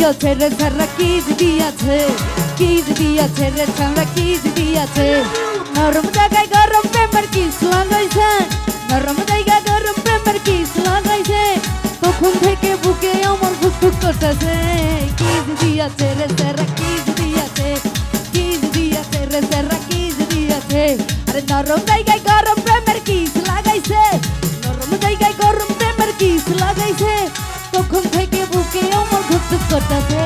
দিয়েছে রে সারা কিজ দিয়েছে কিজ দিয়েছে রে সারা কিজ দিয়েছে নরম জায়গায় গরম প্রেমের কিস লাগাইছে। নরম জায়গায় গরম প্রেমের কিস লাগাইছে। তখন থেকে বুকে আমার ফুসফুস করতেছে। কিজ দিয়েছে রে সারা কিজ দিয়েছে। কিজ দিয়েছে রে সারা কিজ দিয়েছে। আরে নরম জায়গায় গরম প্রেমের কিস লাগাইছে। নরম জায়গায় গরম প্রেমের কিস লাগাইছে। তখন থেকে বুকে আমার ঘুরতে করতেছে।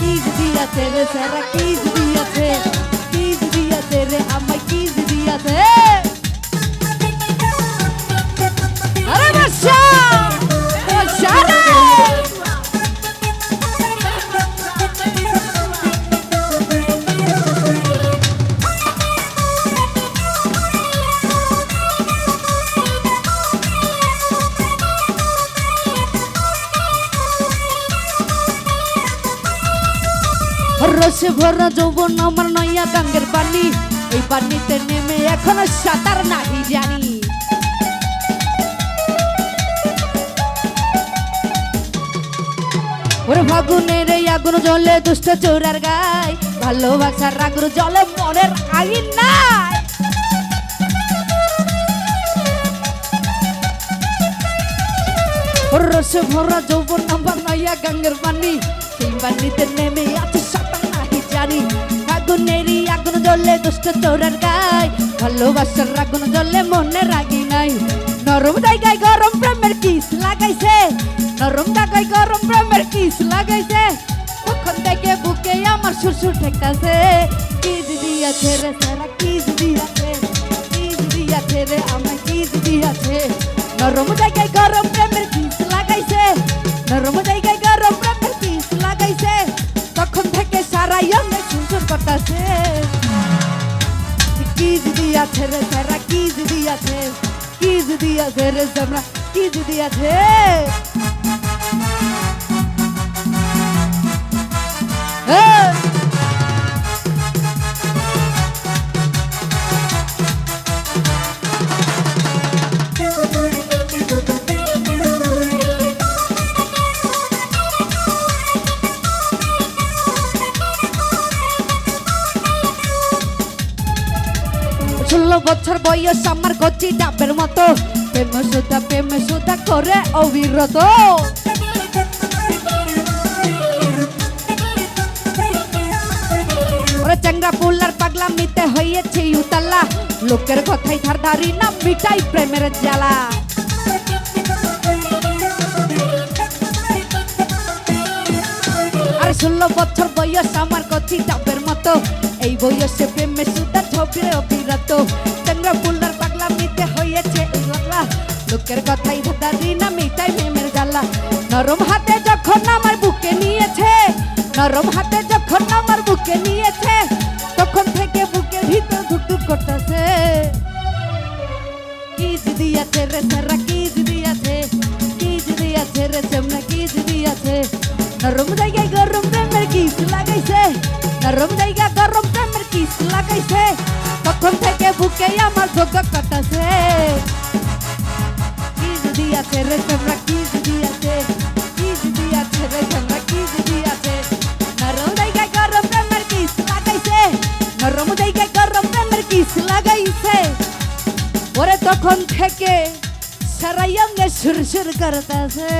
কিজ দিয়াছে রে সারা কিজ দিয়াছে। কিজ দিয়াছে রে আমায় কিজ দিয়াছে আরে বাসা বাসা রে রসে ভরা যৌবন আমার নইয়া গাঙ্গের পানি এই পানিতে নেমে এখনও সাঁতার নাহি জানি। ওরে ফাগুনের এই আগুন জলে দুষ্ট চোরার গায়, ভালোবাসার আগুন জলে মনের আগিন নাই রসে ভরা যৌবন আমার নইয়া গাঙ্গের পানি সেই পানিতে নেমে আছে আগুনেরই আগুন জ্বলে দুষ্ট চোরার গায় ভালোবাসার আগুন জ্বলে মনে রাগি নাই। নরম জায়গায় গরম প্রেমের কিস লাগাইছে। নরম জায়গায় গরম প্রেমের কিস লাগাইছে। তখন থেকে বুকে আমার সুরসুর ঠেকতাছে কিস দিয়াছে রে সারা, কিস দিয়াছে। কিস দিয়াছে রে, আমায় কিস দিয়াছে। নরম জায়গায় গরম প্রেমের কিস লাগাইছে। নরম জায়গায় সুন্দর করতেছে কিজ দিয়াছে রে সারা আছে? কি কিজ আছে রে সারা কি দিয়াছে আছে? ষোলো বছর বয়স আমার কচি ডাবের মতো। প্রেম সুদা প্রেম সুদা করে অবিরত। চ্যাংরা পুলার পাগলা মিতে হইয়েছে উতাল্লা লোকের কথাই ধার ধারি না, মিটাই প্রেমের জ্বালা। ষোলো বছর বয়স আমার কচি চাপের মতো। এই বয়সে প্রেমে সুদা ছবিরে অবিরত চন্দ্র ফুলার পাগলা মিতে হয়েছে এই গলা লোকের কথাই ধাদারি না মিটাই প্রেমের জ্বালা। নরম হাতে যখন আমার বুকে নিয়েছে, নরম হাতে যখন আমার বুকে নিয়েছে, তখন থেকে বুকের ভিতর ধুকধুক করতেছে। কিজ দিয়াছে রে সারা কিজ দিয়াছে কিজ দিয়াছে রে সেমনা কিজ দিয়াছে। নরম জায়গায় গরম প্রেমের কিস লাগাইছে নরম জায়গা গরম প্রেমের কিস লাগাইছে তখন থেকে বুকে আমার ধোক কাটাছে কিজ দিয়াছে রে সেমনা কিজ দিয়াছে কিজ দিয়াছে রে সেমনা কিজ দিয়াছে নরম জায়গায় গরম প্রেমের কিস লাগাইছে নরম জায়গায় গরম প্রেমের কিস লাগাইছে ওরে তখন থেকে সারা ইয়ঙ্গে সুর সুর করতেছে